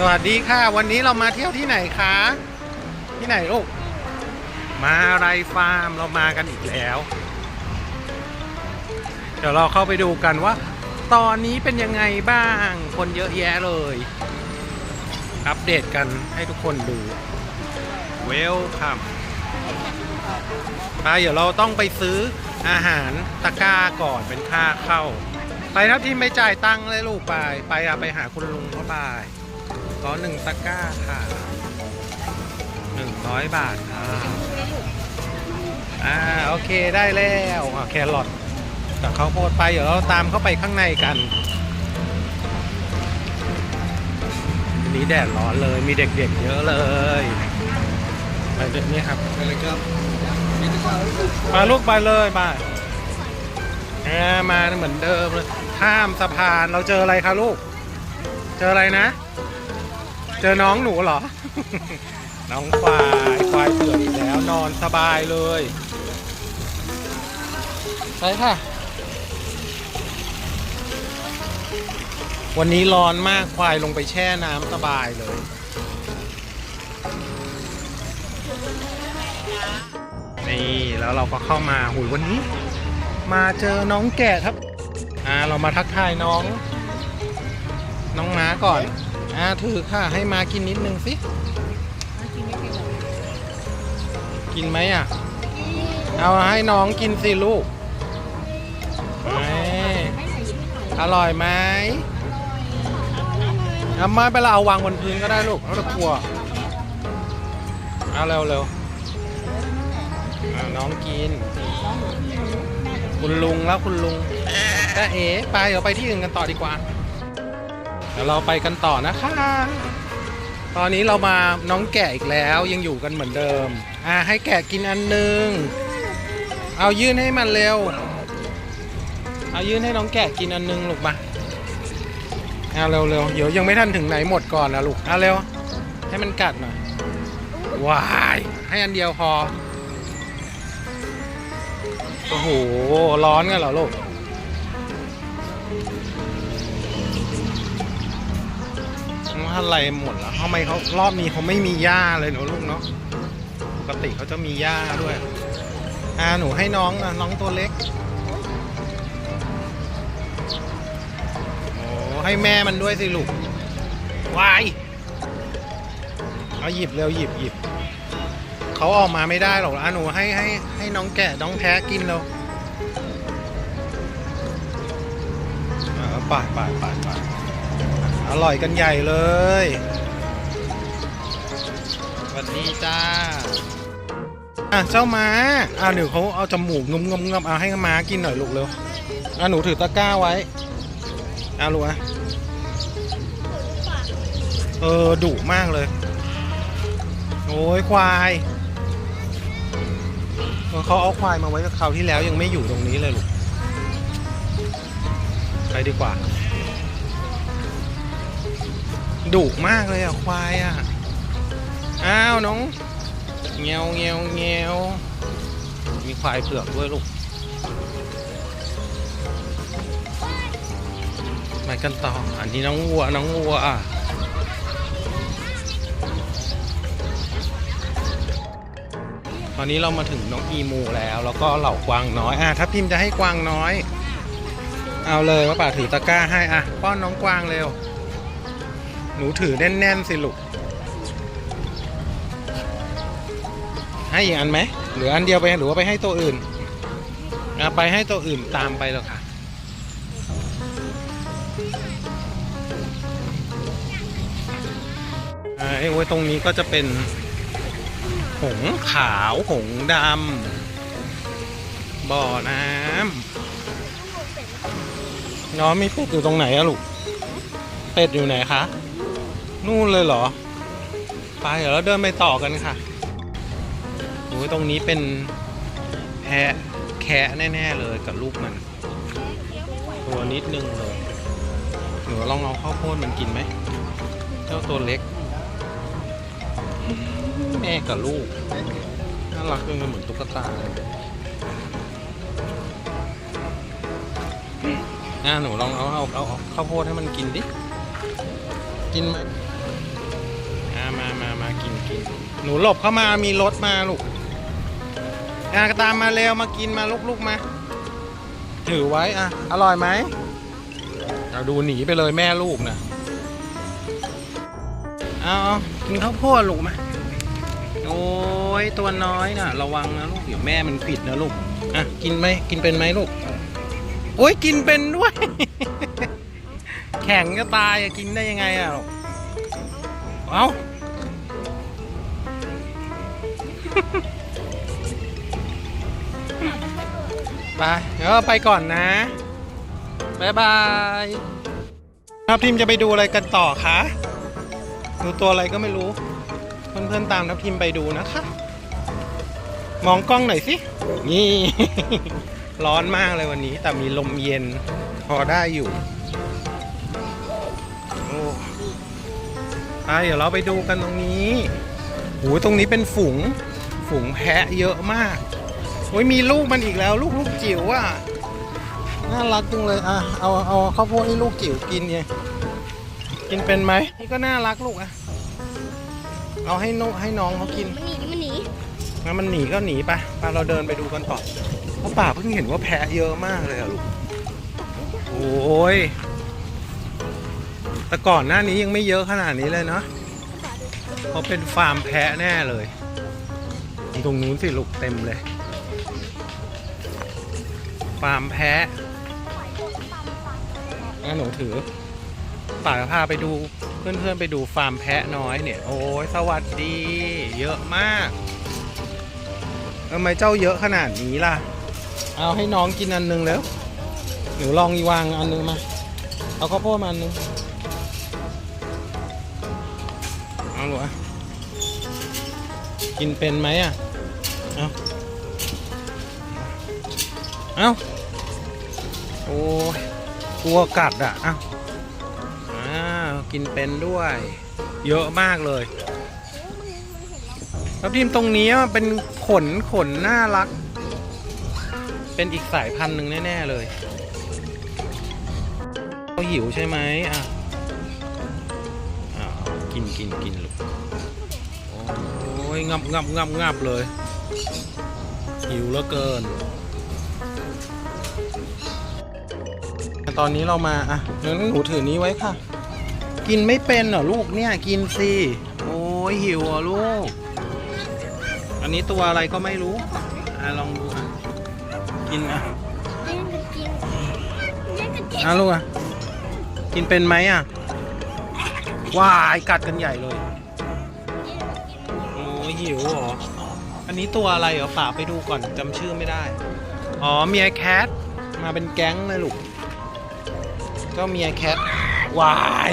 สวัสดีค่ะ วันนี้เรามาเที่ยวที่ไหนคะ ที่ไหนลูกมาไรฟาร์มเรามากันอีกแล้ว เดี๋ยวเราเข้าไปดูกันว่า ตอนนี้เป็นยังไงบ้าง คนเยอะแยะเลย อัปเดตกันให้ทุกคนดูเวลคัมไปเดี๋ยวเราต้องไปซื้ออาหารตะกร้าก่อนเป็นค่าเข้า ไปทับทีมไม่จ่ายตังค์เลยลูกไป ไปอะไปหาคุณลุงเขาบาย ขอหนึ่งตะกร้าค่ะหนึ่งร้อยบาทค่ะอ่าโอเคได้แล้วอะแครอทกับข้าวโพดไปเดี๋ยวเราตามเข้าไปข้างในกันวันนี้แดดร้อนเลยมีเด็กๆเยอะเลยไปเด็กนี่ครับไปเลยครับมาลูกไปเลยไปอ่ามาเหมือนเดิมเลยข้ามสะพานเราเจออะไรคะลูก เจออะไรนะ เจอน้องหนูเหรอ น้องควายควายเผือกอีกแล้วนอนสบายเลยไปค่ะ วันนี้ร้อนมากควายลงไปแช่น้ำสบายเลย นี่แล้วเราก็เข้ามาหุยวันนี้ มาเจอน้องแกะครับ อ่าเรามาทักทายน้อง น้องม้าก่อน อ่าถือค่ะ ให้มากินนิดนึงสิ กินไหมอะ เอาให้น้องกินสิลูกเอ้ยอร่อยไหมเอามาไปละเอาวางบนพื้นก็ได้ลูกเราจะกลัว เอาเร็วเร็วอ่าน้องกิน คุณลุงแล้วคุณลุงแต่เอ๋ไปเดี๋ยวไปที่อื่นกันต่อดีกว่าเดี๋ยวเราไปกันต่อนะคะ ตอนนี้เรามาน้องแกะอีกแล้วยังอยู่กันเหมือนเดิม อ่าให้แกะกินอันหนึงเอายื่นให้มันเร็ว เอายื่นให้น้องแกะกินอันหนึงลูกมาเอาเร็วเร็วเดี๋ยวยังไม่ทันถึงไหนหมดก่อนนะลูกเอาเร็ว ให้มันกัดหน่อยว้ายให้อันเดียวพอ โอ้โห ร้อนกันเหรอลูก อะไรหมดแล้วทำไมเขารอบนี้เขาไม่มีหญ้าเลยเนอะลูกเนาะปกติเขาจะมีหญ้าด้วย อ่าหนูให้น้องนะน้องตัวเล็กโอ้ให้แม่มันด้วยสิลูกวายเอาหยิบเร็วหยิบหยิบเขาออกมาไม่ได้หรอกอะหนูให้ให้ให้น้องแกะน้องแพ้กินเร็วอ่าไปไปไปไป อร่อยกันใหญ่เลยสวัสดีจ้าอะเจ้าม้าอะหนูเขาเอาจมูกงุมงุมงุมเอาให้ม้ากินหน่อยลูกเร็วอะหนูถือตะกร้าไว้อะลูกอะเออดุมากเลย โอ้ยควายเออเขาเอาควายมาไว้กับคราวที่แล้วยังไม่อยู่ตรงนี้เลยลูกไปดีกว่า ดุมากเลยอะ ควายอะ อ้าวน้องเงียวเงียวเงียวมีควายเผือกด้วยลูกไปกันต่อ อันนี้น้องวัว น้องวัวอะตอนนี้เรามาถึงน้องอีมูแล้ว แล้วก็เหล่ากวางน้อย อะถ้าพิมพ์จะให้กวางน้อย เอาเลยว่าป่าถือตะกร้าให้ อะ ป้อนน้องกวางเร็ว หนูถือแน่น ๆ สิลูก ให้อีกอันไหมหรืออันเดียวไปหรือว่าไปให้ตัวอื่นอไปให้ตัวอื่นตามไปเลยค่ะ ไอ้ไว้ยตรงนี้ก็จะเป็น หงขาวหงดำบ่อน้ำน้องมีเป็ดอยู่ตรงไหนอะลูก เป็ดอยู่ไหนคะ นู่นเลยเหรอ ไปเดี๋ยวเราเดินไปต่อกันค่ะโอ้ยตรงนี้เป็นแพะแคะแน่ ๆ เลยกับลูกมัน ตัวนิดนึงเลยหนูลองเอาข้าวโพดมันกินไหม เจ้าตัวเล็ก แม่กับลูก น่ารักจังเลยเหมือนตุ๊กตาเลยอ่าหนูลองเอาเอาเอาข้าวโพดให้มันกินดิ กินไหม กินกินหนูหลบเข้ามามีรถมาลูกอะตามมาเร็วมากินมาลูกๆมา ถือไว้อะ อร่อยไหมเราดูหนีไปเลยแม่ลูกนะเอากินข้าวโพดลูกมาโอ้ยตัวน้อยน่ะระวังนะลูกเดี๋ยวแม่มันผิดนะลูกอะกินไหมกินเป็นไหมลูกโอ้ยกินเป็นด้วย แข็งจะตายอะกินได้ยังไงอะลูกเอา ไปเดี๋ยวไปก่อนนะบ๊ายบายทับทิมจะไปดูอะไรกันต่อคะดูตัวอะไรก็ไม่รู้ เพื่อนๆตามทับทิมไปดูนะคะ มองกล้องหน่อยสิ นี่ ร้อนมากเลยวันนี้ แต่มีลมเย็น พอได้อยู่โอ้ไปเดี๋ยวเราไปดูกันตรงนี้โหตรงนี้เป็นฝูง ฝูงแพะเยอะมากโอ้ยมีลูกมันอีกแล้ว ลูกลูกจิ๋วอะน่ารักจังเลยอะเอาเอาข้าวโพดให้ลูกจิ๋วกินไงกินเป็นไหมนี่ก็น่ารักลูกอะเอาให้นกให้น้องเขากินมันหนีมันหนีงั้นมันหนีก็หนีไปไปเราเดินไปดูกันต่อเพราะป่าเพิ่งเห็นว่าแพะเยอะมากเลยอะลูกโอ้ยแต่ก่อนหน้านี้ยังไม่เยอะขนาดนี้เลยเนาะเขาเป็นฟาร์มแพะแน่เลย ตรงนู้นสิลูกเต็มเลยฟาร์มแพะงั้นหนูถือป่าพาไปดูเพื่อนๆไปดูฟาร์มแพะน้อยเนี่ย โอ้ยสวัสดี เยอะมากทำไมเจ้าเยอะขนาดนี้ล่ะ เอาให้น้องกินอันหนึงแล้วหนูลองอีวางอันหนึงมา เอาข้าวโพดมาอันหนึงเอาหนูอกินเป็นไหมอะ เอาเอาโอ้ยกลัวกัดอะเอาอ้าวกินเป็นด้วย เยอะมากเลยแล้วทีมตรงนี้มันเป็นขนขนน่ารัก เป็นอีกสายพันธุ์หนึ่งแน่ ๆ เลยเขาหิวใช่ไหมอะอ่ากินกินกินลูกโอ้ยงับงับงับงับเลย หิวเหลือเกิน ตอนนี้เรามา อะงั้นหนูถือนี้ไว้ค่ะ กินไม่เป็นเหรอลูกเนี่ย กินสิ โอ้ยหิวอะลูก อันนี้ตัวอะไรก็ไม่รู้ อะลองดูอะ กินอะนกินแย่งกันกินอะลูกอะ กินเป็นไหมอะว้ายกัดกันใหญ่เลย โอ้ยหิวเหรอ อันนี้ตัวอะไรเหรอฝากไปดูก่อนจำชื่อไม่ได้ อ๋อเมียแคทมาเป็นแก๊งเลยลูกก็เมียแคทวาย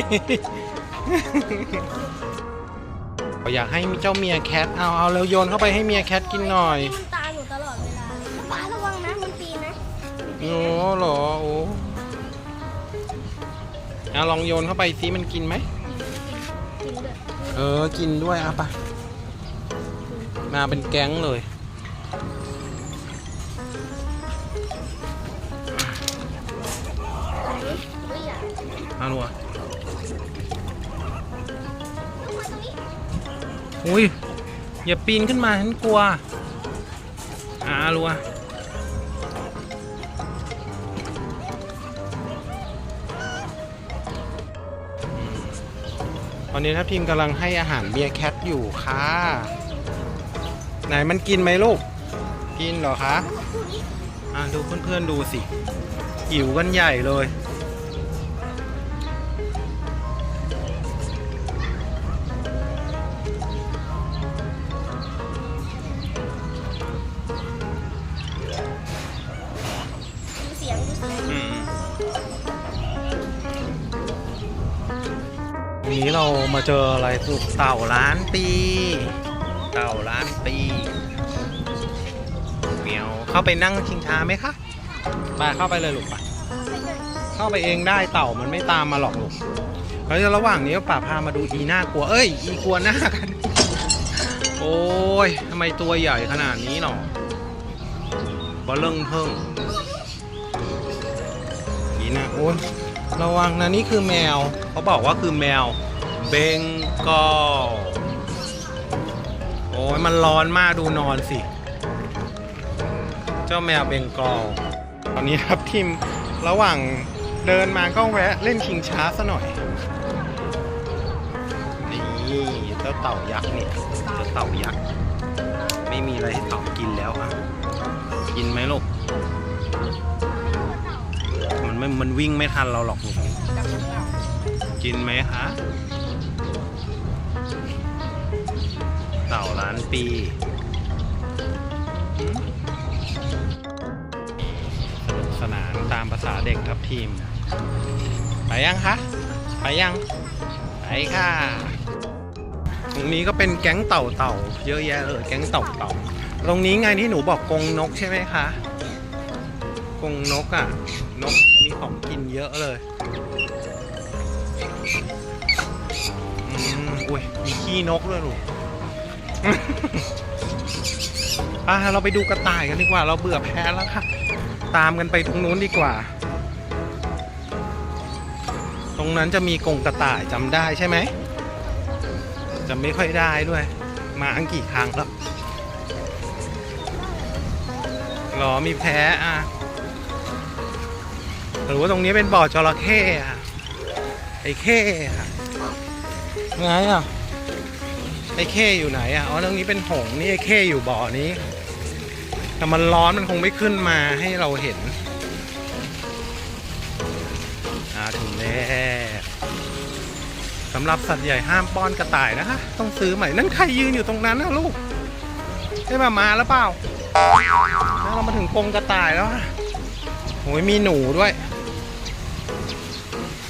อยากให้มีเจ้าเมียแคทเอาเอาแล้วโยนเข้าไปให้เมียแคทกินหน่อยมันตามหนูตลอดเวลาเลยป้าระวังนะมันปีนนะโอ้เหรอโอ้เอาลองโยนเข้าไปสิมันกินไหมกินด้วยเออกินด้วยอะปะ มาเป็นแก๊งเลยไม่อาลงมาตรงนี้อุ้ย อย่าปีนขึ้นมาฉันกลัวอาลัวตอนนี้ทัพทีมกำลังให้อาหารเบียร์แคทอยู่ค่ะ ไหนมันกินไหมลูก กินเหรอคะอ่าดูเพื่อนๆดูสิหิวกันใหญ่เลย ดูเสียงดูเสียงอืมวันนี้เรามาเจออะไรสุกเต่าล้านปี เต่าล้านปี เหมียวเข้าไปนั่งชิงช้าไหมคะไปเข้าไปเลยลูกไปเข้าไปเองได้เต่ามันไม่ตามมาหรอกลูกแล้วระหว่างนี้ป่าพามาดูอีน่ากลัว เอ้ย อีกลัวหน้ากัน โอ้ยทำไมตัวใหญ่ขนาดนี้หนอบะเลิ่งเพิ่งนี่นะโอ้ยระวังนะนี่คือแมว เขาบอกว่าคือแมวเบงกอลโอ้ยมันร้อนมากดูนอนสิ เจ้าแมวเบงกอลตอนนี้ครับทีมระหว่างเดินมาก็แวะเล่นชิงช้าซะหน่อย นี่เจ้าเต่ายักษ์เนี่ยเจ้าเต่ายักษ์ไม่มีอะไรให้เต่ากินแล้วอะ กินไหมลูก มันไม่มันวิ่งไม่ทันเราหรอกลูกกินไหมคะเต่าล้านปีานตามภาษาเด็กครับทีม ไปยังคะ ไปยัง ไปค่ะ ตรงนี้ก็เป็นแก๊งเต่าเต่าเยอะแยะเลยแก๊งเต่าเต่าตรงนี้ไงที่หนูบอกกรงนกใช่ไหมคะกรงนกอะ นกมีของกินเยอะเลยอุ้ยมีขี้นกด้วยลูกอะเราไปดูกระต่ายกันดีกว่า เราเบื่อแพ้แล้วค่ะ ตามกันไปตรงนู้นดีกว่า ตรงนั้นจะมีกงกระต่ายจำได้ใช่ไหมจำไม่ค่อยได้ด้วย มาอังกี่ครั้งแล้วหรอมีแพ้อะหรือว่าตรงนี้เป็นบ่อจระเข้อะไอ้เข้อะไงอะไอ้เข้อยู่ไหนอะอ๋อตรงนี้เป็นหงนี่ไอ้เข้อยู่บ่อนี้ แต่มันร้อนมันคงไม่ขึ้นมาให้เราเห็นอ่าถึงแล้วสำหรับสัตว์ใหญ่ห้ามป้อนกระต่ายนะคะต้องซื้อใหม่นั่นใครยืนอยู่ตรงนั้นนะลูกได้มามาแล้วเปล่าแล้วเรามาถึงกรงกระต่ายแล้วโอ้ยมีหนูด้วย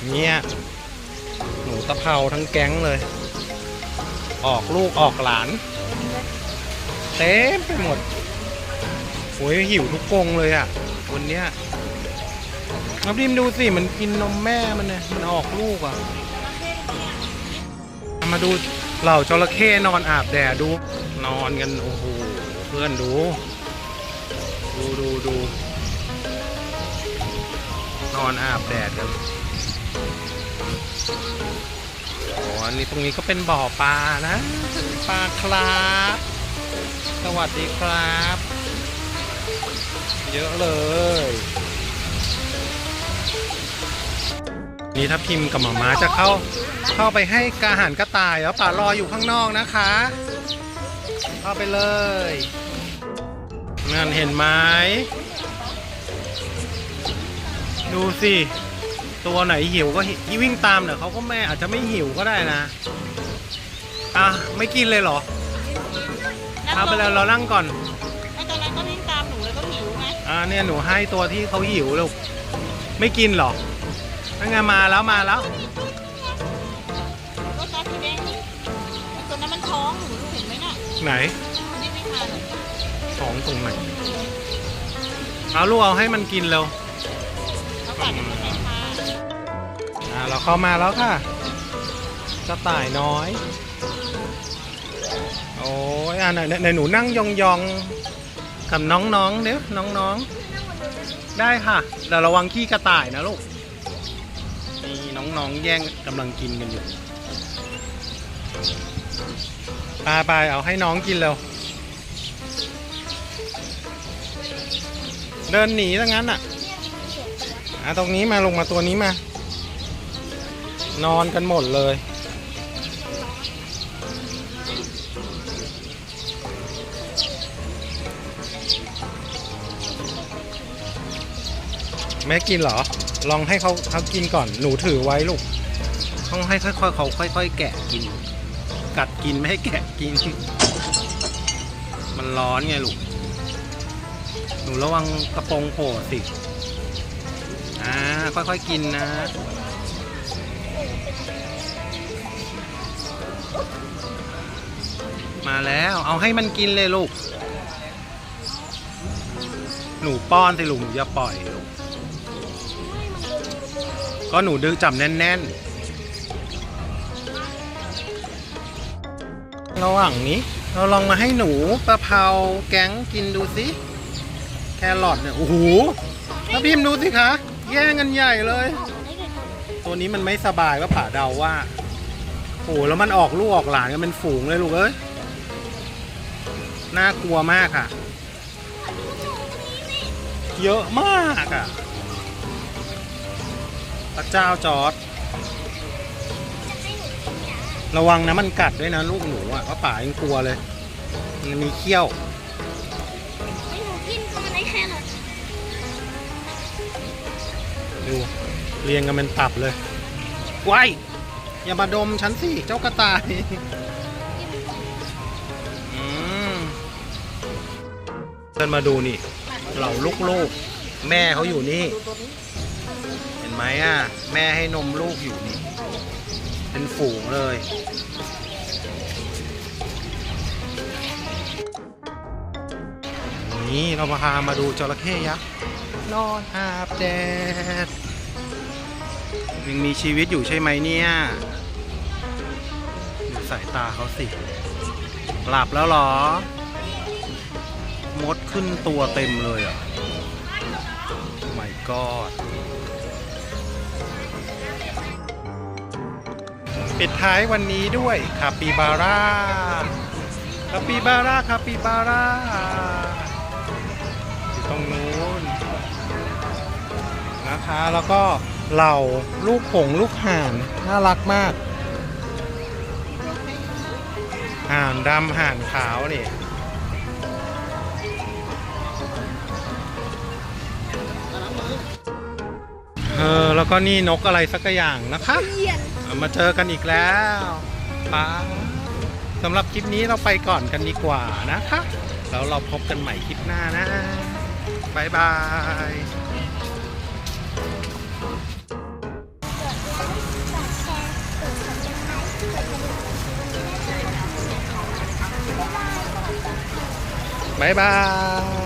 เนี่ยหนูตะเภาทั้งแก๊งเลย ออกลูกออกหลาน เต็มไปหมด โอ้ยหิวทุกกงเลยอะวันเนี้ยน้ำพิมดูสิ มันกินนมแม่มันเนี่ยมันออกลูกอะ มาดูเหล่าจระเข้นอนอาบแดดดู นอนกัน โอ้โห เพื่อนดู ดูดูดูนอนอาบแดดกันอ้อันนี้ตรงนี้ก็เป็นบ่อปลานะ ปลาครับ สวัสดีครับ เยอะเลย นี่ถ้าพิมพ์กับหมาม้าจะเข้า เข้าไปให้กาอาหารกระต่ายแล้วป่ารออยู่ข้างนอกนะคะ เข้าไปเลยนั่นเห็นไหมดูสิ ตัวไหนหิวก็หิวิ่งตามเดี๋ยวเขาก็แม่อาจจะไม่หิวก็ได้นะ อะ ไม่กินเลยเหรอเอาไปเลยเรานั่งก่อนไอ้ตอน เนี่ยหนูให้ตัวที่เขาหิวลูก ไม่กินเหรอนั่นไงมาแล้วมาแล้วก็ตาสีแดงนี่ไอ้ตัวนั้นมันท้องหนูเห็นไหมน่ะไหนมันไม่ไม่ทานของตรงไหนเอาลูกเอาให้มันกินเร็วเขากัดมันไม่ทานอ่าเราเข้ามาแล้วค่ะกระต่ายน้อย โอ้ยอ่าไหนไหนไหนหนูนั่งยองๆ กับน้องๆเดี๋ยวน้องๆ ได้ค่ะแต่ระวังขี้กระต่ายนะลูกนี่น้องๆแย่งกำลังกินกันอยู่ไปไปเอาให้น้องกินเร็ว เดินหนีทั้งนั้นอะอะตรงนี้มาลงมาตัวนี้มา นอนกันหมดเลย แม่กินเหรอ ลองให้เขาเขากินก่อนหนูถือไว้ลูกต้องให้ค่อยๆเขาค่อย ๆ แกะกิน กัดกินไม่ให้แกะกิน มันร้อนไงลูกหนูระวังกระโปรงโผล่สิอ่าค่อยๆกินนะมาแล้วเอาให้มันกินเลยลูก หนูป้อนสิลูกหนูอย่าปล่อยลูก ก็หนูดึงจับแน่นๆ ระหว่างนี้ เราลองมาให้หนูปลาเผาแก๊งกินดูสิแครอทเนี่ย โอ้โหถ้าพิมพ์ดูสิคะ แย่งกันใหญ่เลย ตัวนี้มันไม่สบายก็ผ่าเดาว่า โอ้แล้วมันออกลูกออกหลานกันเป็นฝูงเลยลูกเอ้ย น่ากลัวมากอะ เยอะมากอะ พระเจ้าจอร์ดระวังนะมันกัดด้วยนะลูกหนูอะเพราะป่ายังกลัวเลย มันมีเขี้ยวไม่หนูกินก็มันได้แค่นั้นดูเรียงกันเป็นตับเลยว้ายอย่ามาดมฉันสิ เจ้ากระต่ายอืมเดินมาดูนี่ เหล่าลูกๆ แม่เขาอยู่นี่เห็น ไหมอะ แม่ให้นมลูกอยู่นี่ เป็นฝูงเลยนี่เราพามาดูจระเข้ยักษ์นอนอาบแดดยังมีชีวิตอยู่ใช่ไหมเนี่ยดูสายตาเขาสิ หลับแล้วเหรอ มดขึ้นตัวเต็มเลยอะ my god ปิดท้ายวันนี้ด้วยคาปิบาร่าคาปิบาร่าคาปิบาร่าอยู่ตรงนู้นนะคะแล้วก็เหล่าลูกผงลูกห่านน่ารักมาก ห่านดำห่านขาวนี่เออแล้วก็นี่นกอะไรสักอย่างนะคะเยี่ยน มาเจอกันอีกแล้วป้าสำหรับคลิปนี้เราไปก่อนกันดีกว่านะคะ แล้วเราพบกันใหม่คลิปหน้านะบายบายบายบาย